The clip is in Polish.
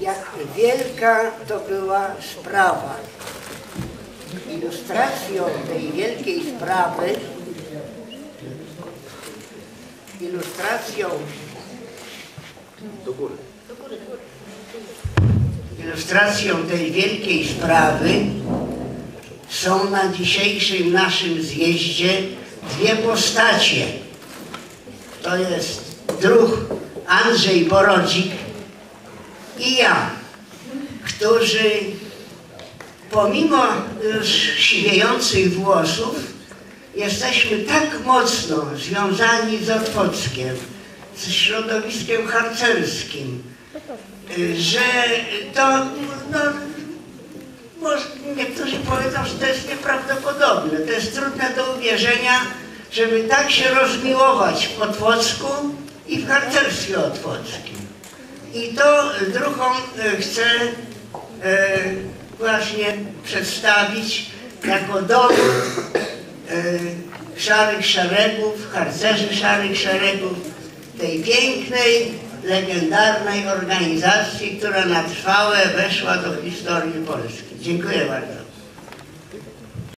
jak wielka to była sprawa. Ilustracją tej wielkiej sprawy, ilustracją Do góry. Ilustracją tej wielkiej sprawy są na dzisiejszym naszym zjeździe dwie postacie. To jest druh Andrzej Borodzik i ja, którzy pomimo już siwiejących włosów jesteśmy tak mocno związani z Otwockiem, z środowiskiem harcerskim, że to, no, może niektórzy powiedzą, że to jest nieprawdopodobne. To jest trudne do uwierzenia, żeby tak się rozmiłować w Otwocku i w harcerstwie otwockim. I to druhom e, chcę e, właśnie przedstawić jako dowód e, szarych szeregów, harcerzy szarych szeregów, tej pięknej, legendarnej organizacji, która na trwałe weszła do historii Polski. Dziękuję bardzo.